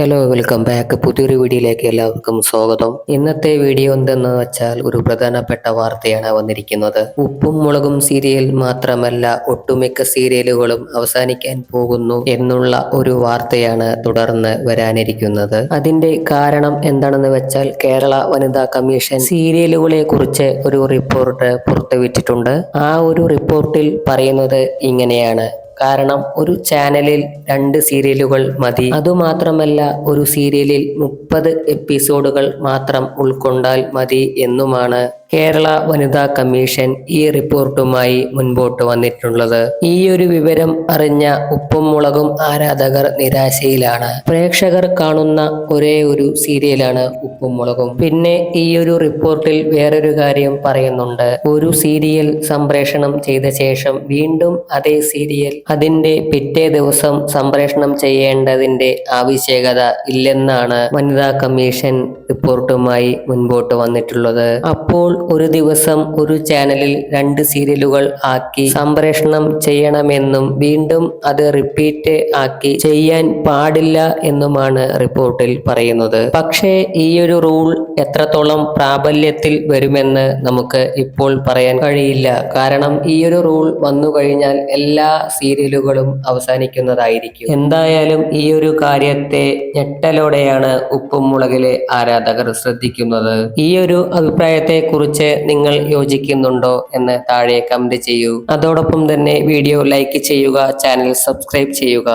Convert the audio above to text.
Hello welcome back പുതിയൊരു വീഡിയോയിലേക്ക് എല്ലാവർക്കും സ്വാഗതം. ഇന്നത്തെ വീഡിയോ എന്തെന്ന് വെച്ചാൽ ഒരു പ്രധാനപ്പെട്ട വാർത്തയാണ് വന്നിരിക്കുന്നത്. ഉപ്പും മുളകും സീരിയൽ മാത്രമല്ല ഒട്ടുമിക്ക സീരിയലുകളും അവസാനിക്കാൻ പോകുന്നു എന്നുള്ള ഒരു വാർത്തയാണ് തുടർന്ന് വരാനിരിക്കുന്നത്. അതിന്റെ കാരണം എന്താണെന്ന് വെച്ചാൽ കേരള വനിതാ കമ്മീഷൻ സീരിയലുകളെ കുറിച്ച് ഒരു റിപ്പോർട്ട് പുറത്തുവിട്ടിട്ടുണ്ട്. ആ ഒരു റിപ്പോർട്ടിൽ പറയുന്നത് ഇങ്ങനെയാണ്. കാരണം ഒരു ചാനലിൽ രണ്ട് സീരിയലുകൾ മതി. അതുമാത്രമല്ല ഒരു സീരിയലിൽ മുപ്പത് എപ്പിസോഡുകൾ മാത്രം ഉൾക്കൊണ്ടാൽ മതി എന്നുമാണ്. കേരള വനിതാ കമ്മീഷൻ ഈ റിപ്പോർട്ടുമായി മുൻപോട്ട് വന്നിട്ടുള്ളത്. ഈ ഒരു വിവരം അറിഞ്ഞ ഉപ്പും മുളകും ആരാധകർ നിരാശയിലാണ്. പ്രേക്ഷകർ കാണുന്ന ഒരേ ഒരു സീരിയലാണ് ഉപ്പും മുളകും. പിന്നെ ഈ ഒരു റിപ്പോർട്ടിൽ വേറൊരു കാര്യം പറയുന്നുണ്ട്. ഒരു സീരിയൽ സംപ്രേഷണം ചെയ്ത ശേഷം വീണ്ടും അതേ സീരിയൽ അതിന്റെ പിറ്റേ ദിവസം സംപ്രേഷണം ചെയ്യേണ്ടതിന്റെ ആവശ്യകത ഇല്ലെന്നാണ് വനിതാ കമ്മീഷൻ റിപ്പോർട്ടുമായി മുൻപോട്ട് വന്നിട്ടുള്ളത്. അപ്പോൾ ഒരു ദിവസം ഒരു ചാനലിൽ രണ്ട് സീരിയലുകൾ ആക്കി സംപ്രേഷണം ചെയ്യണമെന്നും വീണ്ടും അത് റിപ്പീറ്റ് ആക്കി ചെയ്യാൻ പാടില്ല എന്നുമാണ് റിപ്പോർട്ടിൽ പറയുന്നത്. പക്ഷേ ഈ ഒരു റൂൾ എത്രത്തോളം പ്രാബല്യത്തിൽ വരുമെന്ന് നമുക്ക് ഇപ്പോൾ പറയാൻ കഴിയില്ല. കാരണം ഈ ഒരു റൂൾ വന്നു കഴിഞ്ഞാൽ എല്ലാ സീരിയലുകളും അവസാനിക്കുന്നതായിരിക്കും. എന്തായാലും ഈ ഒരു കാര്യത്തെ ഞെട്ടലോടെയാണ് ഉപ്പും മുളകിലെ ആരാധകർ ശ്രദ്ധിക്കുന്നത്. ഈ ഒരു അഭിപ്രായത്തെ കുറിച്ച് നിങ്ങൾ യോജിക്കുന്നുണ്ടോ എന്ന് താഴെ കമന്റ് ചെയ്യൂ. അതോടൊപ്പം തന്നെ വീഡിയോ ലൈക്ക് ചെയ്യുക ചാനൽ സബ്സ്ക്രൈബ് ചെയ്യുക.